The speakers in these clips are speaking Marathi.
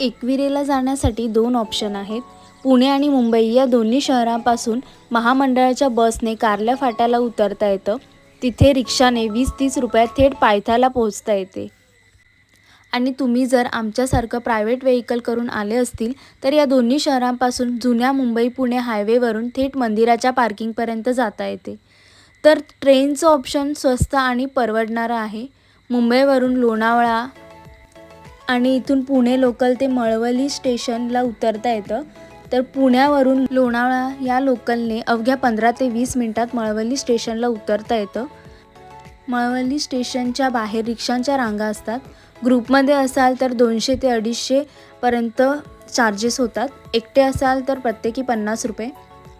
एकविरेला जाण्यासाठी दोन ऑप्शन आहेत. पुणे आणि मुंबई या दोन्ही शहरांपासून महामंडळाच्या बसने कारल्या फाट्याला उतरता येतं. तिथे रिक्षाने वीस तीस रुपयात थेट पायथ्याला पोहोचता येते. आणि तुम्ही जर आमच्यासारखं प्रायव्हेट व्हेकल करून आले असतील तर या दोन्ही शहरांपासून जुन्या मुंबई पुणे हायवेवरून थेट मंदिराच्या पार्किंगपर्यंत जाता येते. तर ट्रेनचं ऑप्शन स्वस्त आणि परवडणारं आहे. मुंबईवरून लोणावळा आणि इथून पुणे लोकल ते मळवली स्टेशनला उतरता येतं. तर पुण्यावरून लोणावळा या लोकलने अवघ्या पंधरा ते वीस मिनटात मळवली स्टेशनला उतरता येतं. मळवली स्टेशनच्या बाहेर रिक्षांच्या रांगा असतात. ग्रुपमध्ये असाल तर दोनशे ते अडीचशेपर्यंत चार्जेस होतात. एकटे असाल तर प्रत्येकी पन्नास रुपये.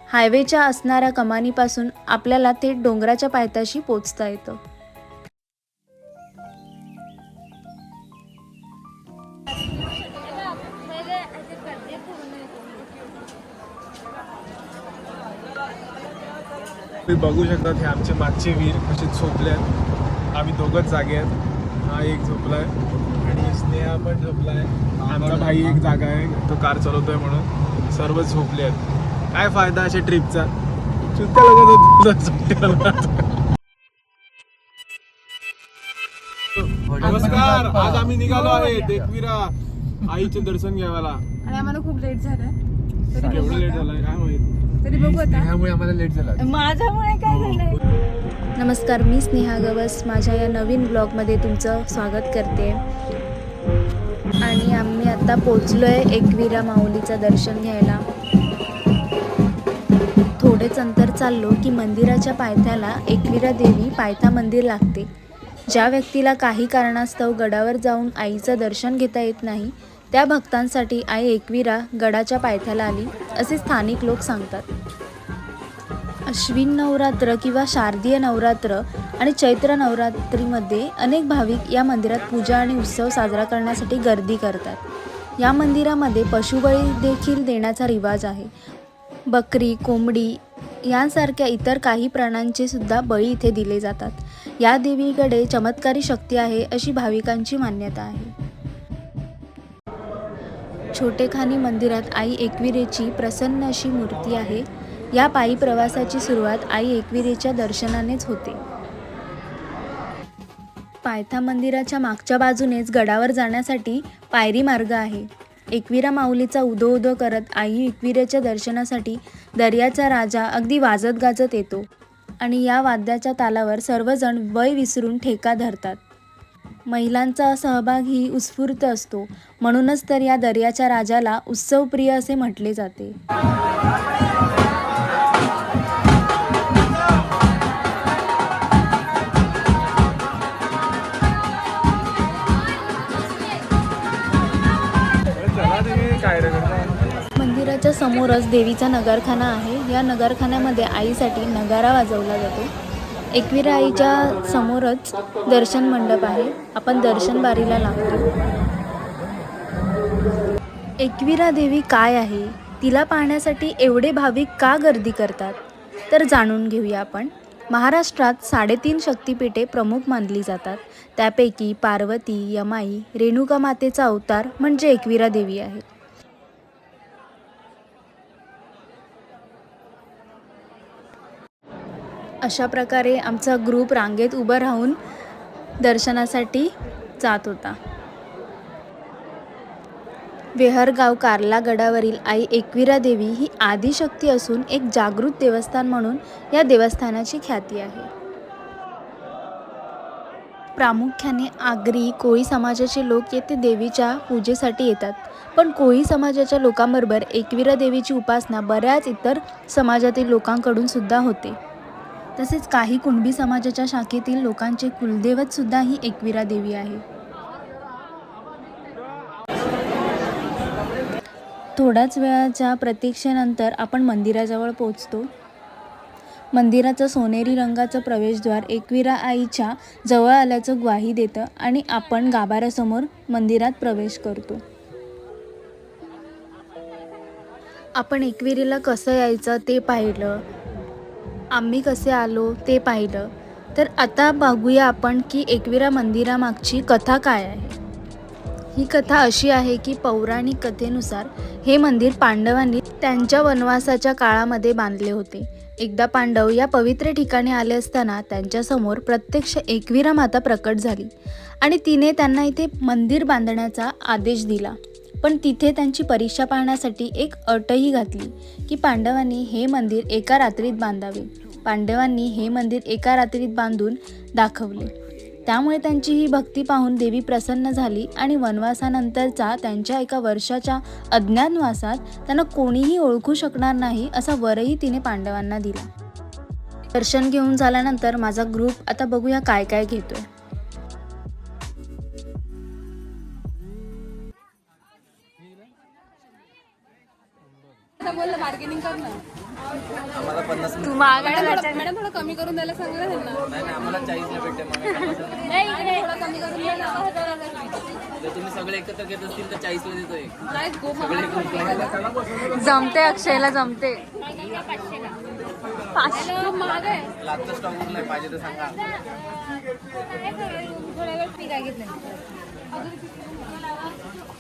हायवेच्या असणाऱ्या कमानीपासून आपल्याला थेट डोंगराच्या पायथ्याशी पोचता येतं. तुम्ही बघू शकता हे आमचे मागचे वीर कसे झोपले आहेत. आम्ही दोघंच जागे आहेत. हा एक झोपलाय. आणि स्नेहा पण झोपलाय. आमचा भाई एक जागा आहे. तो कार चालवतोय म्हणून. सर्व झोपले आहेत. काय फायदा अशा ट्रिपचा? नमस्कार. आज आम्ही निघालो आहे एकविरा आईचे दर्शन घ्यायला. आणि आम्हाला खूप लेट झालं एवढं लेट झालंय. काय माहीत? तरी बघू आता. त्यामुळे आम्हाला लेट झाला माझ्यामुळे काय झालंय? नमस्कार मी स्नेहा गवस. माझ्या या नवीन ब्लॉगमध्ये तुमचं स्वागत करते. आणि आम्ही आता पोचलो आहे एकविरा माऊलीचं दर्शन घ्यायला. थोडेच अंतर चाललो की मंदिराच्या पायथ्याला एकविरा देवी पायथा मंदिर लागते. ज्या व्यक्तीला काही कारणास्तव गडावर जाऊन आईचं दर्शन घेता येत नाही त्या भक्तांसाठी आई एकविरा गडाच्या पायथ्याला आली. असे स्थानिक लोक सांगतात. अश्विन नवरात्र किंवा शारदीय नवरात्र आणि चैत्र नवरात्रीमध्ये अनेक भाविक या मंदिरात पूजा आणि उत्सव साजरा करण्यासाठी गर्दी करतात. या मंदिरामध्ये पशुबळी देखील देण्याचा रिवाज आहे. बकरी कोंबडी यांसारख्या इतर काही प्राण्यांचे सुद्धा बळी इथे दिले जातात. या देवीकडे चमत्कारी शक्ती आहे अशी भाविकांची मान्यता आहे. छोटेखानी मंदिरात आई एकविरेची प्रसन्न अशी मूर्ती आहे. या पायी प्रवासाची सुरुवात आई एकविरेच्या दर्शनानेच होते. पायथा मंदिराच्या मागच्या बाजूनेच गडावर जाण्यासाठी पायरी मार्ग आहे. एकविरा माऊलीचा उदो उदो करत आई एकविरेच्या दर्शनासाठी दर्याचा राजा अगदी वाजत गाजत येतो. आणि या वाद्याच्या तालावर सर्वजण वय विसरून ठेका धरतात. महिलांचा सहभाग ही उत्स्फूर्त असतो. म्हणूनच तर या दर्याच्या राजाला उत्सवप्रिय असे म्हटले जाते. मंदिराच्या समोरच देवीचा नगरखाना आहे. या नगरखान्यामध्ये आईसाठी नगारा वाजवला जातो. एकविरा आईच्या समोरच दर्शन मंडप आहे. आपण दर्शन बारीला लागतो. एकविरा देवी काय आहे? तिला पाहण्यासाठी एवढे भाविक का गर्दी करतात? तर जाणून घेऊया आपण. महाराष्ट्रात साडेतीन शक्तिपीठे प्रमुख मानली जातात. त्यापैकी पार्वती यमाई रेणुका मातेचा अवतार म्हणजे एकविरा देवी आहे अशा प्रकारे आमचा ग्रुप रांगेत उभं राहून दर्शनासाठी जात होता. वेहरगाव कार्ला गडावरील आई एकविरा देवी ही आदिशक्ती असून एक जागृत देवस्थान म्हणून या देवस्थानाची ख्याती आहे. प्रामुख्याने आगरी कोळी समाजाचे लोक येथे देवीच्या पूजेसाठी येतात. पण कोळी समाजाच्या लोकांबरोबर एकविरा देवीची उपासना बऱ्याच इतर समाजातील लोकांकडून सुद्धा होते. तसेच काही कुणबी समाजाच्या शाखेतील लोकांचे कुलदैवत सुद्धा ही एकविरा देवी आहे. थोड्याच वेळाच्या प्रतीक्षेनंतर आपण मंदिराजवळ पोचतो मंदिराचं सोनेरी रंगाचं प्रवेशद्वार एकविरा आईच्या जवळ आल्याचं ग्वाही देतं आणि आपण गाभाऱ्यासमोर मंदिरात प्रवेश करतो. आपण एकविरीला कसं यायचं ते पाहिलं. आम्ही कसे आलो ते पाहिलं. तर आता बघूया आपण की एकविरा मंदिरामागची कथा काय आहे. ही कथा अशी आहे की पौराणिक कथेनुसार हे मंदिर पांडवांनी त्यांच्या वनवासाच्या काळामध्ये बांधले होते. एकदा पांडव या पवित्र ठिकाणी आले असताना त्यांच्यासमोर प्रत्यक्ष एकविरा माता प्रकट झाली आणि तिने त्यांना इथे मंदिर बांधण्याचा आदेश दिला. पण तिथे त्यांची परीक्षा पाहण्यासाठी एक अटही घातली की पांडवांनी हे मंदिर एका रात्रीत बांधावे. पांडवांनी हे मंदिर एका रात्रीत बांधून दाखवले. त्यामुळे त्यांची ही भक्ती पाहून देवी प्रसन्न झाली आणि वनवासानंतरचा त्यांच्या एका वर्षाच्या अज्ञानवासात त्यांना कोणीही ओळखू शकणार नाही असा वरही तिने पांडवांना दिला. दर्शन घेऊन झाल्यानंतर माझा ग्रुप आता बघूया काय काय घेतोय. बार्गेनिंग कर ना. आम्हाला पन्नास तू मागायला मॅडम थोडं कमी करून द्यायला सांगा ना त्यांना. नाही नाही आम्हाला चाळीसला भेटते मग. थोडं कमी करून द्या ना जर तुम्ही सगळे एकत्र घेत असतील तर चाळीसला देतो एक नाही गो सगळे एकत्र जमते अक्षयला जमते महाग आहे लागतं स्टॉक नाही पाहिजे तर सांगा.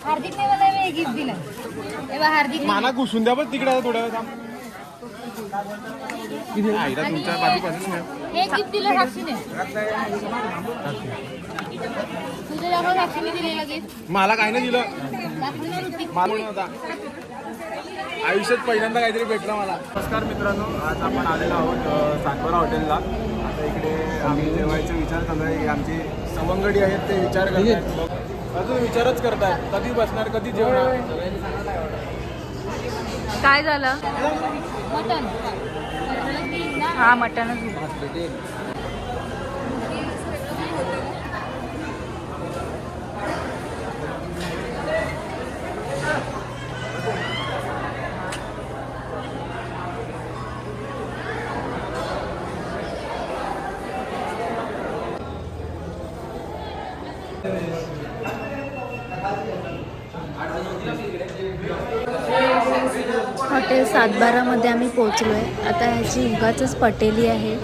हार्दिकने मला गिफ्ट दिलं. तेव्हा हार्दिक माना घुसून द्या पण तिकडे थोड्या वेळ थांब आईला तुमच्या बाजूपासून हे गिफ्ट दिलं साक्षीने. तुझ्या दाखव साक्षीने दिलेलं गिफ्ट मला काय नाही दिलं. मला आयुष्यात पहिल्यांदा काहीतरी भेटलं मला. नमस्कार मित्रांनो आज आपण आलेलो आहोत सातबारा हॉटेलला. आता इकडे आम्ही जेवायचा विचार चालू आहे. आमचे सवंगडी आहेत ते विचार करतायत. अजून विचारच करतायत कधी बसणार कधी जेवणार? काय झालं? मटन. हा मटणच हॉटेल सातबारामध्ये आम्ही पोचलो आहे आता ह्याची उगाचच पटेली आहे.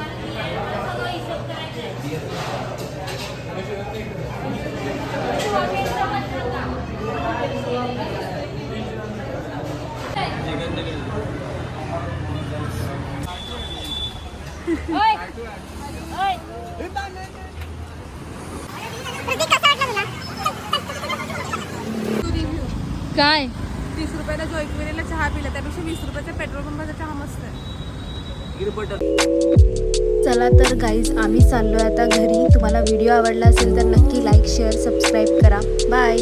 काय? तीस रुपयाला जो एकविरेला चहा पिला त्यापेक्षा वीस रुपयाच्या पेट्रोल पंपाचा चहा मस्त आहे. चला तर गाईज आम्ही चाललोय आता घरी. तुम्हाला व्हिडिओ आवडला असेल तर नक्की लाईक शेअर सबस्क्राईब करा. बाय